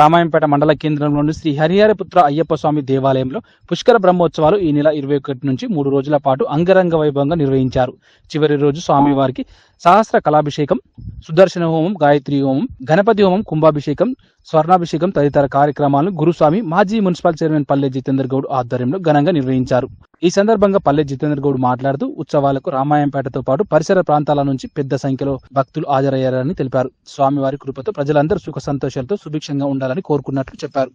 రామాయంపేట మండల కేంద్రంలోని శ్రీ హరిహరపుత్ర అయ్యప్ప స్వామి దేవాలయంలో పుష్కర బ్రహ్మోత్సవాలు ఈ నెల ఇరవై ఒకటి నుంచి మూడు రోజుల పాటు అంగరంగ వైభవంగా నిర్వహించారు. చివరి రోజు స్వామివారికి సహస్ర కళాభిషేకం సుదర్శన హోమం గాయత్రి హోమం గణపతి హోమం కుంభాభిషేకం స్వర్ణాభిషేకం తదితర కార్యక్రమాలను గురుస్వామి మాజీ మున్సిపల్ చైర్మన్ పల్లె జితేందర్ గౌడ్ ఆధ్వర్యంలో ఘనంగా నిర్వహించారు. ఈ సందర్భంగా పల్లె జితేందర్ గౌడ్ మాట్లాడుతూ ఉత్సవాలకు రామాయంపేటతో పాటు పరిసర ప్రాంతాల నుంచి పెద్ద సంఖ్యలో భక్తులు హాజరయ్యారని తెలిపారు. స్వామివారి కృపతో ప్రజలందరూ సుఖ సంతోషాలతో సుభిక్షంగా ఉండాలని కోరుకున్నట్లు చెప్పారు.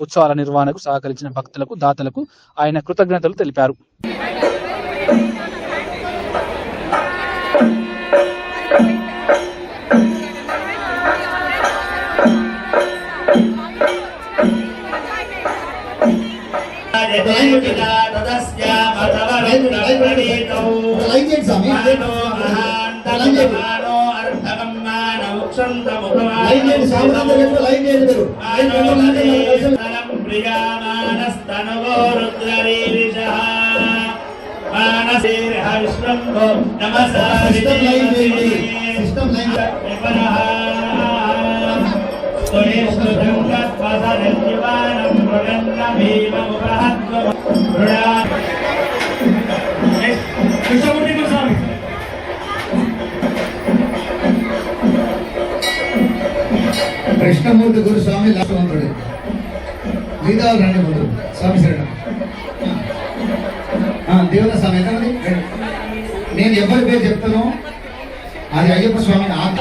ఉత్సవాల నిర్వహణకు సహకరించిన భక్తులకు దాతలకు ఆయన కృతజ్ఞతలు తెలిపారు. సిస్టమ్ లైన్ చేయండి సిస్టమ్ లైన్ కృష్ణమూర్తి గురు స్వామి లక్ష్మణుడు మిగతా వాళ్ళు రండి ముందు స్వామి శరణం. ఆ, స్వామి నేను ఎవరి పేరు చెప్తాను? అది అయ్యప్ప స్వామి ఆత్మ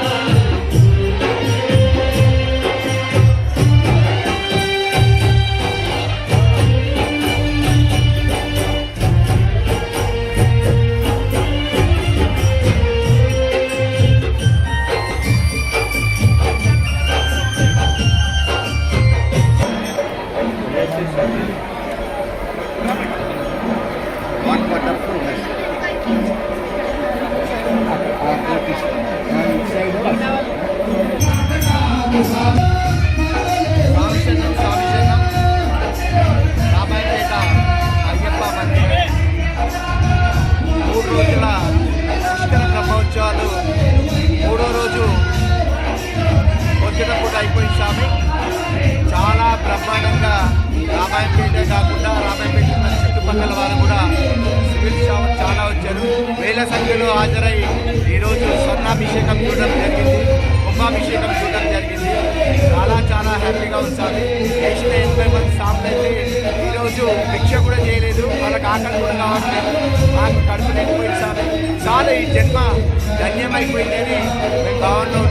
బ్రహ్మాండంగా రామాయణపేటే కాకుండా రామాయణపేట చుట్టుపక్కల వారు కూడా సివిల్ స్టాఫ్ చాలా వచ్చారు. వేల సంఖ్యలో హాజరై ఈరోజు స్వర్ణాభిషేకం చూడడం జరిగింది. కుంభాభిషేకం హ్యాపీగా ఉంది నెక్స్ట్ ఎనభై మంది స్టాఫ్లు అయితే ఈరోజు భిక్ష కూడా చేయలేదు. వాళ్ళకి ఆకలి కూడా కావట్లేదు. నాకు కడుపు లేకపోయింది సార్. చాలా ఈ జన్మ ధన్యమైపోయిందని మేము భావనలో